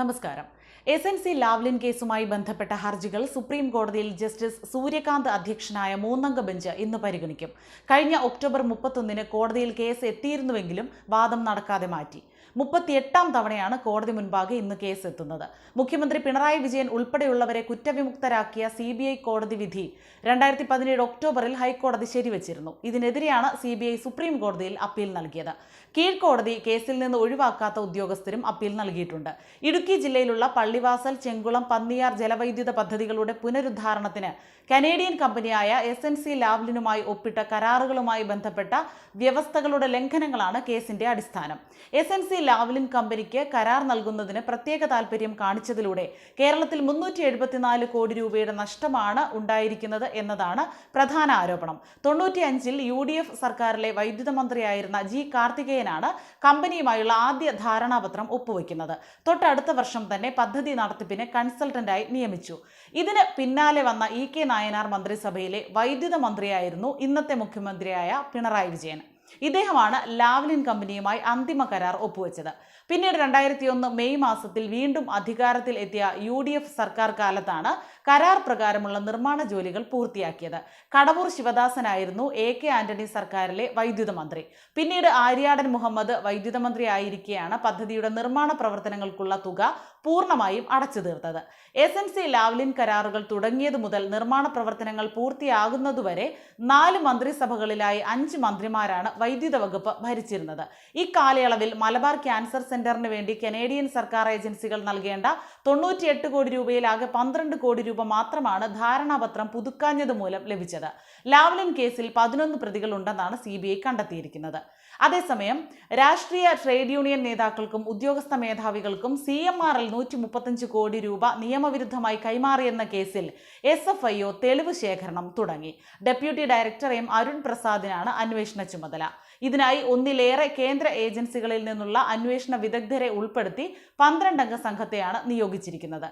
നമസ്കാരം. S N C Lavalin കേസുമായി ബന്ധപ്പെട്ട ഹർജികൾ സുപ്രീം കോടതിയിൽ ജസ്റ്റിസ് സൂര്യകാന്ത് അധ്യക്ഷനായ മൂന്നംഗ ബെഞ്ച് ഇന്ന് പരിഗണിക്കും. കഴിഞ്ഞ ഒക്ടോബർ മുപ്പത്തൊന്നിന് കോടതിയിൽ കേസ് എത്തിയിരുന്നുവെങ്കിലും വാദം നടക്കാതെ മാറ്റി. മുപ്പത്തിയെട്ടാം തവണയാണ് കോടതി മുൻപാകെ ഇന്ന് കേസ് എത്തുന്നത് മുഖ്യമന്ത്രി പിണറായി വിജയൻ ഉൾപ്പെടെയുള്ളവരെ കുറ്റവിമുക്തരാക്കിയ സി ബി ഐ കോടതി വിധി രണ്ടായിരത്തി പതിനേഴ് ഒക്ടോബറിൽ ഹൈക്കോടതി ശരിവച്ചിരുന്നു. ഇതിനെതിരെയാണ് സി ബി ഐ സുപ്രീം കോടതിയിൽ അപ്പീൽ നൽകിയത്. കീഴ്ക്കോടതി കേസിൽ നിന്ന് ഒഴിവാക്കാത്ത ഉദ്യോഗസ്ഥരും അപ്പീൽ നൽകിയിട്ടുണ്ട്. ഇടുക്കി ജില്ലയിലുള്ള പള്ളിവാസൽ ചെങ്കുളം പന്നിയാർ ജലവൈദ്യുത പദ്ധതികളുടെ പുനരുദ്ധാരണത്തിന് കനേഡിയൻ കമ്പനിയായ എസ് എൻ സി ലാവ്ലിനുമായി ഒപ്പിട്ട കരാറുകളുമായി ബന്ധപ്പെട്ട വ്യവസ്ഥകളുടെ ലംഘനങ്ങളാണ് കേസിന്റെ അടിസ്ഥാനം. എസ് എൻ സി ലാവ്ലിൻ കമ്പനിക്ക് കരാർ നൽകുന്നതിന് പ്രത്യേക താൽപര്യം കാണിച്ചതിലൂടെ കേരളത്തിൽ മുന്നൂറ്റി എഴുപത്തിനാല് കോടി രൂപയുടെ നഷ്ടമാണ് ഉണ്ടായിരിക്കുന്നത് എന്നതാണ് പ്രധാന ആരോപണം. തൊണ്ണൂറ്റിയഞ്ചിൽ യു ഡി എഫ് സർക്കാരിലെ വൈദ്യുത മന്ത്രിയായിരുന്ന ജി കാർത്തികേയനാണ് കമ്പനിയുമായുള്ള ആദ്യ ധാരണാപത്രം ഒപ്പുവെക്കുന്നത്. തൊട്ടടുത്ത വർഷം തന്നെ പദ്ധതി നടത്തിപ്പിന് കൺസൾട്ടന്റായി നിയമിച്ചു. ഇതിന് പിന്നാലെ വന്ന ഇ കെ നായനാർ മന്ത്രിസഭയിലെ വൈദ്യുത മന്ത്രിയായിരുന്നു ഇന്നത്തെ മുഖ്യമന്ത്രിയായ പിണറായി വിജയൻ. ഇദ്ദേഹമാണ് ലാവ്ലിൻ കമ്പനിയുമായി അന്തിമ കരാർ ഒപ്പുവെച്ചത്. പിന്നീട് രണ്ടായിരത്തി ഒന്ന് മെയ് മാസത്തിൽ വീണ്ടും അധികാരത്തിൽ എത്തിയ യു ഡി എഫ് സർക്കാർ കാലത്താണ് കരാർ പ്രകാരമുള്ള നിർമ്മാണ ജോലികൾ പൂർത്തിയാക്കിയത്. കടവൂർ ശിവദാസനായിരുന്നു എ കെ ആന്റണി സർക്കാരിലെ വൈദ്യുത മന്ത്രി. പിന്നീട് ആര്യാടൻ മുഹമ്മദ് വൈദ്യുത മന്ത്രി ആയിരിക്കെയാണ് പദ്ധതിയുടെ നിർമ്മാണ പ്രവർത്തനങ്ങൾക്കുള്ള തുക പൂർണമായും അടച്ചു തീർത്തത് എസ് എൻ സി ലാവ്ലിൻ കരാറുകൾ തുടങ്ങിയതു മുതൽ നിർമ്മാണ പ്രവർത്തനങ്ങൾ പൂർത്തിയാകുന്നതുവരെ നാല് മന്ത്രിസഭകളിലായി അഞ്ച് മന്ത്രിമാരാണ് വൈദ്യുത വകുപ്പ് ഭരിച്ചിരുന്നത്. ഈ കാലയളവിൽ മലബാർ ക്യാൻസർ സെന്ററിന് വേണ്ടി കനേഡിയൻ സർക്കാർ ഏജൻസികൾ നൽകേണ്ട തൊണ്ണൂറ്റിയെട്ട് കോടി രൂപയിൽ ആകെ പന്ത്രണ്ട് കോടി രൂപ മാത്രമാണ് ധാരണാപത്രം പുതുക്കാഞ്ഞത് മൂലം ലഭിച്ചത്. ലാവ്ലിൻ കേസിൽ പതിനൊന്ന് പ്രതികളുണ്ടെന്നാണ് സി ബി ഐ കണ്ടെത്തിയിരിക്കുന്നത്. അതേസമയം രാഷ്ട്രീയ ട്രേഡ് യൂണിയൻ നേതാക്കൾക്കും ഉദ്യോഗസ്ഥ മേധാവികൾക്കും സി എം ആർ എൽ നൂറ്റി മുപ്പത്തഞ്ച് കോടി രൂപ നിയമവിരുദ്ധമായി കൈമാറിയെന്ന കേസിൽ എസ് എഫ് ഐ ഒ തെളിവ് ശേഖരണം തുടങ്ങി. ഡെപ്യൂട്ടി ഡയറക്ടർ എം അരുൺ പ്രസാദിനാണ് അന്വേഷണ ചുമതല. ഇതിനായി ഒന്നിലേറെ കേന്ദ്ര ഏജൻസികളിൽ നിന്നുള്ള അന്വേഷണ വിദഗ്ധരെ ഉൾപ്പെടുത്തി പന്ത്രണ്ടംഗ സംഘത്തെയാണ് നിയോഗിച്ചിരിക്കുന്നത്.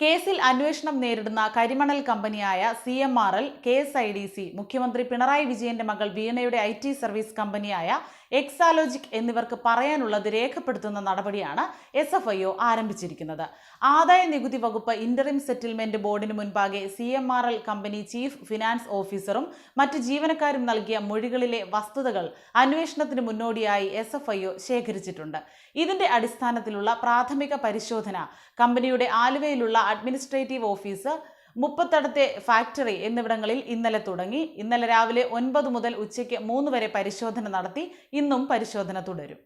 കേസിൽ അന്വേഷണം നേരിടുന്ന കരിമണൽ കമ്പനിയായ C M R L K S I D C മുഖ്യമന്ത്രി പിണറായി വിജയന്റെ മകൾ വീണയുടെ ഐ ടി സർവീസ് കമ്പനിയായ എക്സാലോജിക് എന്നിവർക്ക് പറയാനുള്ളത് രേഖപ്പെടുത്തുന്ന നടപടിയാണ് എസ് എഫ് ഐ ഒ ആരംഭിച്ചിരിക്കുന്നത്. ആദായ നികുതി വകുപ്പ് ഇന്ററിം സെറ്റിൽമെന്റ് ബോർഡിന് മുൻപാകെ C M R L company chief finance ഓഫീസറും മറ്റ് ജീവനക്കാരും നൽകിയ മൊഴികളിലെ വസ്തുതകൾ അന്വേഷണത്തിന് മുന്നോടിയായി എസ് എഫ് ഐ ഒ ശേഖരിച്ചിട്ടുണ്ട്. ഇതിന്റെ അടിസ്ഥാനത്തിലുള്ള പ്രാഥമിക പരിശോധന കമ്പനിയുടെ ആലുവയിലുള്ള അഡ്മിനിസ്ട്രേറ്റീവ് ഓഫീസ് മുപ്പത്തടത്തെ ഫാക്ടറി എന്നിവിടങ്ങളിൽ ഇന്നലെ തുടങ്ങി. ഇന്നലെ രാവിലെ ഒൻപത് മുതൽ ഉച്ചയ്ക്ക് മൂന്ന് വരെ പരിശോധന നടത്തി. ഇന്നും പരിശോധന തുടരും.